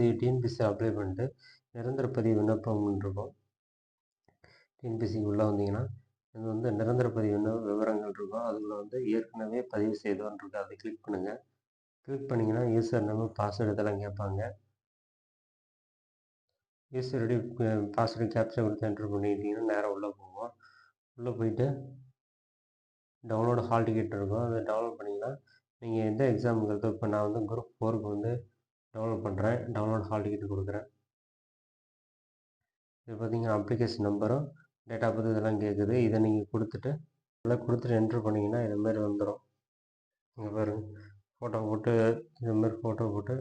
பதிவு TNPSC apply பண்ணிட்டு நிரந்தர பதிவு விண்ணப்பம்னு இருக்கும் டிஎன்பிசிக்கு உள்ளே வந்தீங்கன்னா இது வந்து நிரந்தர பதிவு விவரங்கள் இருக்கும். அதில் வந்து ஏற்கனவே பதிவு செய்தோன்னு இருக்கு அதை கிளிக் பண்ணுங்கள் கிளிக் பண்ணிங்கன்னா யூசர் நேமு பாஸ்வேர்டு இதெல்லாம் கேட்பாங்க. யூசர் ஐடி பாஸ்வேர்டு கேப்சர் கொடுத்து என்ட்ரு பண்ணிக்கிட்டிங்கன்னா நேராக உள்ளே போவோம் உள்ளே போயிட்டு டவுன்லோடு ஹால் டிக்கெட் இருக்கும். அதை டவுன்லோட் பண்ணிங்கன்னா நீங்கள் எந்த எக்ஸாமுங்கிறது இப்போ நான் வந்து குரூப் ஃபோருக்கு வந்து டவுன்லோட் பண்ணுறேன் டவுன்லோட் ஹால் டிக்கெட் கொடுக்குறேன். இது பார்த்தீங்கன்னா அப்ளிகேஷன் நம்பரும் டேட் ஆஃப் பர்த் இதெல்லாம் கேட்குது இதை நீங்கள் கொடுத்துட்டு இதெல்லாம் கொடுத்துட்டு என்ட்ரு பண்ணிங்கன்னா இதுமாரி வந்துடும் இங்கே பாருங்கள் ஃபோட்டோ போட்டு இதுமாரி ஃபோட்டோ போட்டு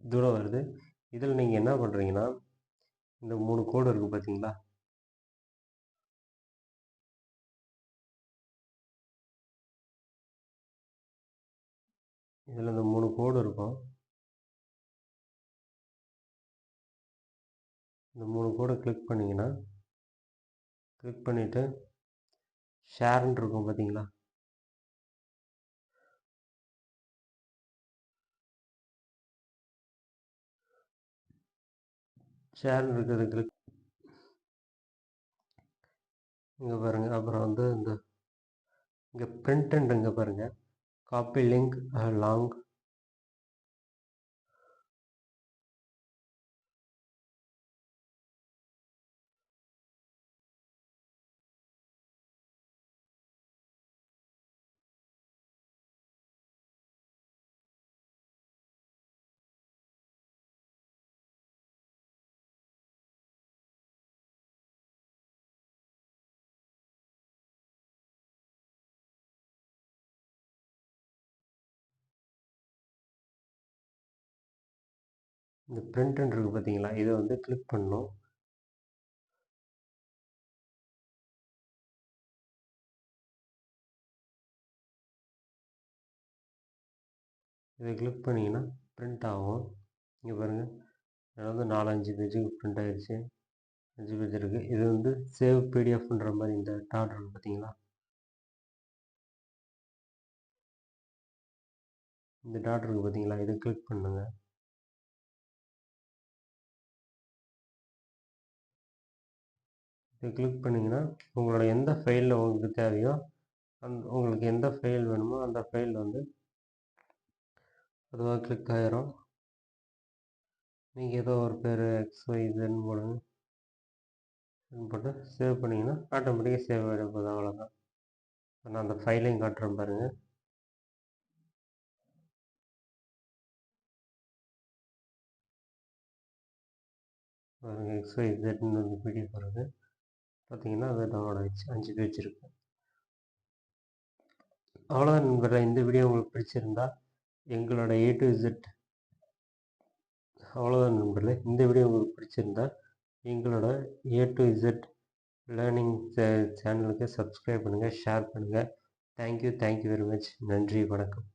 தூரம் வருது. இதில் நீங்கள் என்ன பண்ணுறீங்கன்னா இந்த மூணு கோடு இருக்குது பார்த்தீங்களா இதில் இந்த மூணு கோடு இருக்கும். இந்த மூணு கோடை கிளிக் பண்ணிங்கன்னா கிளிக் பண்ணிவிட்டு ஷேர்ன்னு இருக்கும் பார்த்தீங்களா ஷேர்னு இருக்கிறது கிளிக் இங்கே பாருங்கள் அப்புறம் வந்து இந்த இங்கே பிரிண்ட் இங்கே பாருங்கள் Copy link uh, along இந்த பிரிண்ட்டுன்னு இருக்குது பார்த்தீங்களா? இதை வந்து கிளிக் பண்ணணும். இதை கிளிக் பண்ணிங்கன்னா பிரிண்ட் ஆகும். இங்கே பாருங்கள் இதில் வந்து நாலஞ்சு பேஜுக்கு பிரிண்ட் ஆகிடுச்சு அஞ்சு பேஜ் இருக்குது இது வந்து சேவ் பிடிஎஃப்ன்ற மாதிரி இந்த டாட் இருக்குது பார்த்தீங்களா? இந்த டாட் இருக்குது பார்த்தீங்களா? இதை கிளிக் பண்ணுங்கள் இதை கிளிக் பண்ணிங்கன்னா உங்களோட எந்த ஃபைலில் உங்களுக்கு தேவையோ அந் உங்களுக்கு எந்த ஃபைல் வேணுமோ அந்த ஃபைல் வந்து அதுவாக கிளிக் ஆகிரும் நீங்கள் ஏதோ ஒரு பேர் எக்ஸ் ஒய் போடுங்க. போட்டு சேவ் பண்ணிங்கன்னா ஆட்டோமேட்டிக்காக சேவ் ஆகிடும் போதும் அவ்வளோதான் நான் அந்த ஃபைலையும் காட்டுறேன் பாருங்கள் பாருங்கள் எக்ஸ் ஒய் இசட்னு வந்து பிடிஎஃப் வருது பார்த்தீங்கன்னா அது டவுன்லோட் ஆகிடுச்சு அஞ்சு பேஜ் இருக்குது அவ்வளோதான் நண்பர்களே. இந்த வீடியோ உங்களுக்கு பிடிச்சிருந்தா எங்களோட ஏ டு இசட் அவ்வளோதான் நண்பர்களே. இந்த வீடியோ உங்களுக்கு பிடிச்சிருந்தா எங்களோட ஏ டு இசட் லேர்னிங் சேனலுக்கு சப்ஸ்கிரைப் பண்ணுங்கள் ஷேர் பண்ணுங்கள் thank you thank you very much நன்றி வணக்கம்.